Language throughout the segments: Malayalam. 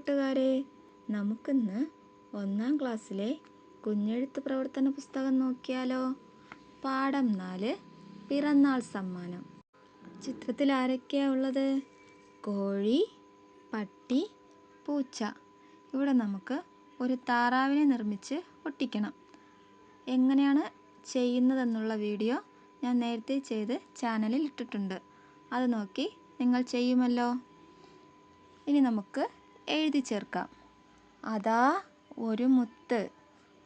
കൂട്ടുകാരെ നമുക്കിന്ന് ഒന്നാം ക്ലാസ്സിലെ കുഞ്ഞെഴുത്ത് പ്രവർത്തന പുസ്തകം നോക്കിയാലോ? പാഠം നാല് പിറന്നാൾ സമ്മാനം. ചിത്രത്തിൽ ആരൊക്കെയാണ് ഉള്ളത്? കോഴി പട്ടി പൂച്ച. ഇവിടെ നമുക്ക് ഒരു താറാവിനെ നിർമ്മിച്ച് ഒട്ടിക്കണം. എങ്ങനെയാണ് ചെയ്യുന്നതെന്നുള്ള വീഡിയോ ഞാൻ നേരത്തെ ചെയ്ത് ചാനലിൽ ഇട്ടിട്ടുണ്ട്. അത് നോക്കി നിങ്ങൾ ചെയ്യുമല്ലോ. ഇനി നമുക്ക് എഴുതി ചേർക്കാം. അതാ ഒരു മുത്ത്.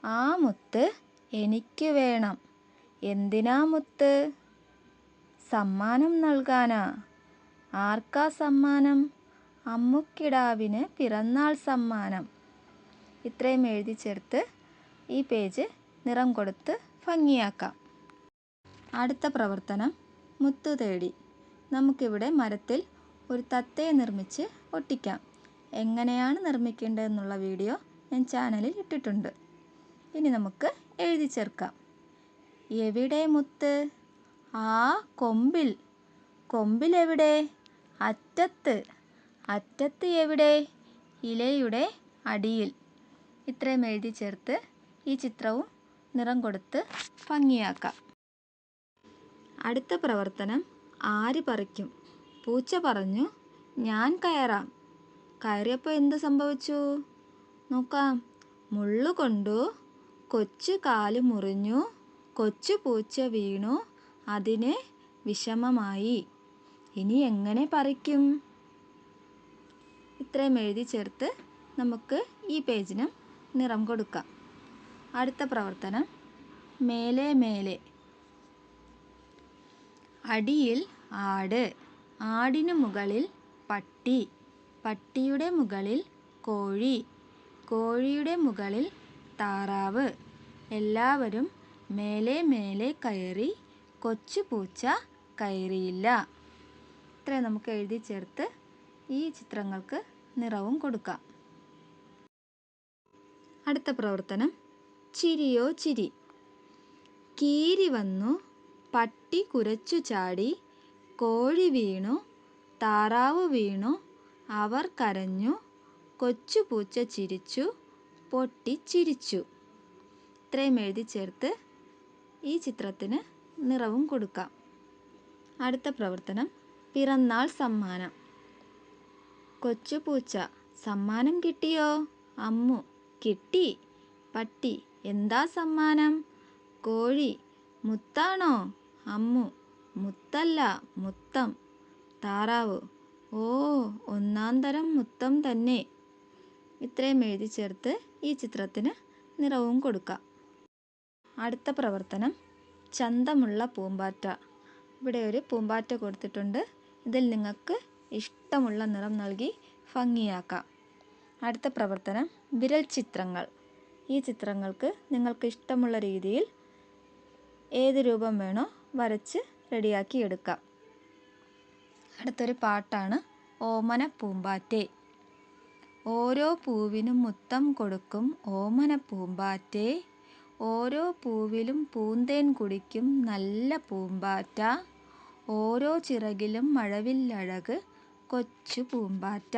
ആ മുത്ത് എനിക്ക് വേണം. എന്തിനാ മുത്ത്? സമ്മാനം നൽകാനാ. ആർക്കാ സമ്മാനം? അമ്മുക്കിടാവിന് പിറന്നാൾ സമ്മാനം. ഇത്രയും എഴുതി ചേർത്ത് ഈ പേജ് നിറം കൊടുത്ത് ഭംഗിയാക്കാം. അടുത്ത പ്രവർത്തനം മുത്തു തേടി. നമുക്കിവിടെ മരത്തിൽ ഒരു തത്തയെ നിർമ്മിച്ച് ഒട്ടിക്കാം. എങ്ങനെയാണ് നിർമ്മിക്കേണ്ടതെന്നുള്ള വീഡിയോ ഞാൻ ചാനലിൽ ഇട്ടിട്ടുണ്ട്. ഇനി നമുക്ക് എഴുതി ചേർക്കാം. എവിടെ മുത്ത്? ആ കൊമ്പിൽ. കൊമ്പിൽ എവിടെ? അറ്റത്ത്. അറ്റത്ത് എവിടെ? ഇലയുടെ അടിയിൽ. ഇത്രയും എഴുതി ചേർത്ത് ഈ ചിത്രവും നിറം കൊടുത്ത് ഭംഗിയാക്കാം. അടുത്ത പ്രവർത്തനം ആര് പറിക്കും? പൂച്ച പറഞ്ഞു ഞാൻ കയറാം. കയറിയപ്പോൾ എന്ത് സംഭവിച്ചു? നോക്കാം. മുള്ളു കൊണ്ടു കൊച്ചു കാൽ മുറിഞ്ഞു കൊച്ചു പൂച്ച വീണു അതിന് വിഷമമായി. ഇനി എങ്ങനെ പറിക്കും? ഇത്രയും എഴുതി ചേർത്ത് നമുക്ക് ഈ പേജിനും നിറം കൊടുക്കാം. അടുത്ത പ്രവർത്തനം. മേലെ മേലെ. അടിയിൽ ആട് ആടിനു മുകളിൽ പട്ടി. പട്ടിയുടെ മുകളിൽ കോഴി കോഴിയുടെ മുകളിൽ താറാവ്. എല്ലാവരും മേലെ മേലെ കയറി കൊച്ചു പൂച്ച കയറിയില്ല. ഇത്രയും നമുക്ക് എഴുതി ചേർത്ത് ഈ ചിത്രങ്ങൾക്ക് നിറവും കൊടുക്കാം. അടുത്ത പ്രവർത്തനം. ചിരിയോ ചിരി. കീരി വന്നു പട്ടി കുരച്ചു ചാടി കോഴി വീണു താറാവ് വീണു അവർ കരഞ്ഞു കൊച്ചുപൂച്ച ചിരിച്ചു പൊട്ടിച്ചിരിച്ചു ഇത്രയും എഴുതി ചേർത്ത് ഈ ചിത്രത്തിന് നിറവും കൊടുക്കാം. അടുത്ത പ്രവർത്തനം പിറന്നാൾ സമ്മാനം. കൊച്ചുപൂച്ച സമ്മാനം കിട്ടിയോ? അമ്മു കിട്ടി. പട്ടി എന്താ സമ്മാനം? കോഴി മുത്താണോ? അമ്മു മുത്തല്ല മുത്തം. താറാവ് ഓ ഒന്നാം തരം മുത്തം തന്നെ. ഇത്രയും എഴുതി ചേർത്ത് ഈ ചിത്രത്തിന് നിറവും കൊടുക്കാം. അടുത്ത പ്രവർത്തനം ചന്തമുള്ള പൂമ്പാറ്റ. ഇവിടെ ഒരു പൂമ്പാറ്റ കൊടുത്തിട്ടുണ്ട്. ഇതിൽ നിങ്ങൾക്ക് ഇഷ്ടമുള്ള നിറം നൽകി ഭംഗിയാക്കാം. അടുത്ത പ്രവർത്തനം വിരൽ ചിത്രങ്ങൾ. ഈ ചിത്രങ്ങൾക്ക് നിങ്ങൾക്ക് ഇഷ്ടമുള്ള രീതിയിൽ ഏത് രൂപം വേണോ വരച്ച് റെഡിയാക്കി എടുക്കാം. അടുത്തൊരു പാട്ടാണ് ഓമന പൂമ്പാറ്റേ ഓരോ പൂവിനും മുത്തം കൊടുക്കും ഓമന പൂമ്പാറ്റേ ഓരോ പൂവിലും പൂന്തേൻ കുടിക്കും നല്ല പൂമ്പാറ്റ. ഓരോ ചിറകിലും മഴവില്ലഴക് കൊച്ചു പൂമ്പാറ്റ.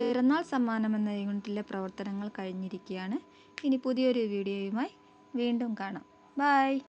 പിറന്നാൾ സമ്മാനം എന്ന യൂണിറ്റിലെ പ്രവർത്തനങ്ങൾ കഴിഞ്ഞിരിക്കുകയാണ്. ഇനി പുതിയൊരു വീഡിയോയുമായി വീണ്ടും കാണാം. ബായ്